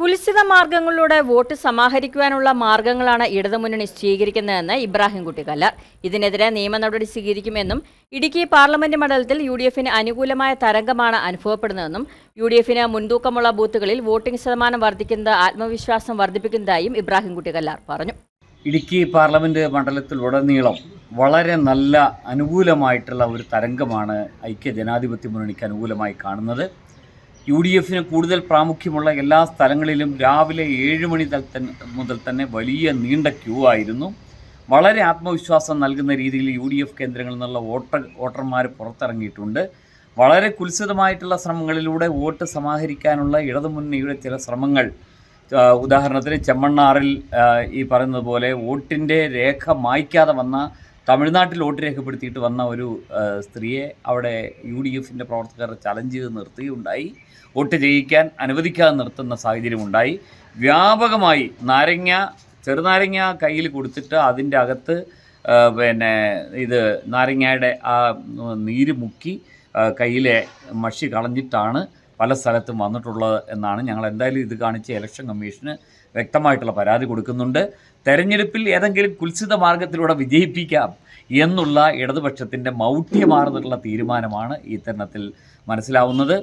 കുൽസിത മാർഗങ്ങളിലൂടെ വോട്ട് സമാഹരിക്കുവാനുള്ള മാർഗങ്ങളാണ് ഇടതുമുന്നണി സ്വീകരിക്കുന്നതെന്ന് ഇബ്രാഹിംകുട്ടി കല്ലാർ ഇതിനെതിരെ നിയമ നടപടി സ്വീകരിക്കുമെന്നും ഇടുക്കി പാർലമെന്റ് മണ്ഡലത്തിൽ യു ഡി എഫിന് അനുകൂലമായ തരംഗമാണ് അനുഭവപ്പെടുന്നതെന്നും യു ഡി എഫിന് മുൻതൂക്കമുള്ള ബൂത്തുകളിൽ വോട്ടിംഗ് ശതമാനം വർദ്ധിക്കുന്നത് ആത്മവിശ്വാസം വർദ്ധിപ്പിക്കുന്നതായും ഇബ്രാഹിംകുട്ടി കല്ലാർ പറഞ്ഞു. ഇടുക്കി മണ്ഡലത്തിൽ മണ്ഡലത്തിലുടനീളം വളരെ നല്ല അനുകൂലമായിട്ടുള്ള ഒരു തരംഗമാണ് ഐക്യ ജനാധിപത്യ മുന്നണിക്ക് അനുകൂലമായി കാണുന്നത്. യു ഡി എഫിന് കൂടുതൽ പ്രാമുഖ്യമുള്ള എല്ലാ സ്ഥലങ്ങളിലും രാവിലെ ഏഴ് മണി മുതൽ തന്നെ വലിയ നീണ്ട ക്യൂ ആയിരുന്നു. വളരെ ആത്മവിശ്വാസം നൽകുന്ന രീതിയിൽ യു ഡി എഫ് കേന്ദ്രങ്ങളിൽ നിന്നുള്ള വോട്ടർ വോട്ടർമാർ പുറത്തിറങ്ങിയിട്ടുണ്ട്. വളരെ കുൽസിതമായിട്ടുള്ള ശ്രമങ്ങളിലൂടെ വോട്ട് സമാഹരിക്കാനുള്ള ഇടതുമുന്നണിയുടെ ചില ശ്രമങ്ങൾ ഉദാഹരണത്തിന് ചെമ്മണ്ണാറിൽ ഈ പറയുന്നത് പോലെ വോട്ടിന്റെ രേഖ മായ്ക്കാതെ വന്ന തമിഴ്നാട്ടിൽ വോട്ട് രേഖപ്പെടുത്തിയിട്ട് വന്ന ഒരു സ്ത്രീയെ അവിടെ യു ഡി എഫിന്റെ പ്രവർത്തകർ ചലഞ്ച് ചെയ്ത് നിർത്തുകയുണ്ടായി. വോട്ട് ചെയ്യിക്കാൻ അനുവദിക്കാതെ നിർത്തുന്ന സാഹചര്യമുണ്ടായി വ്യാപകമായി നാരങ്ങ ചെറുനാരങ്ങ കയ്യിൽ കൊടുത്തിട്ട് അതിന്റെ അകത്ത് പിന്നെ ഇത് നാരങ്ങയുടെ ആ നീര് മുക്കി കയ്യിലെ മഷി കളഞ്ഞിട്ടാണ് പല സ്ഥലത്തും വന്നിട്ടുള്ളത് എന്നാണ് ഞങ്ങൾ എന്തായാലും ഇത് കാണിച്ച് ഇലക്ഷൻ കമ്മീഷന് വ്യക്തമായിട്ടുള്ള പരാതി കൊടുക്കുന്നുണ്ട്. തെരഞ്ഞെടുപ്പിൽ ഏതെങ്കിലും കുൽസിത മാർഗത്തിലൂടെ വിജയിപ്പിക്കാം എന്നുള്ള ഇടതുപക്ഷത്തിന്റെ മൗഢ്യമാർന്നിട്ടുള്ള തീരുമാനമാണ് ഈ തരുണത്തിൽ മനസ്സിലാവുന്നത്.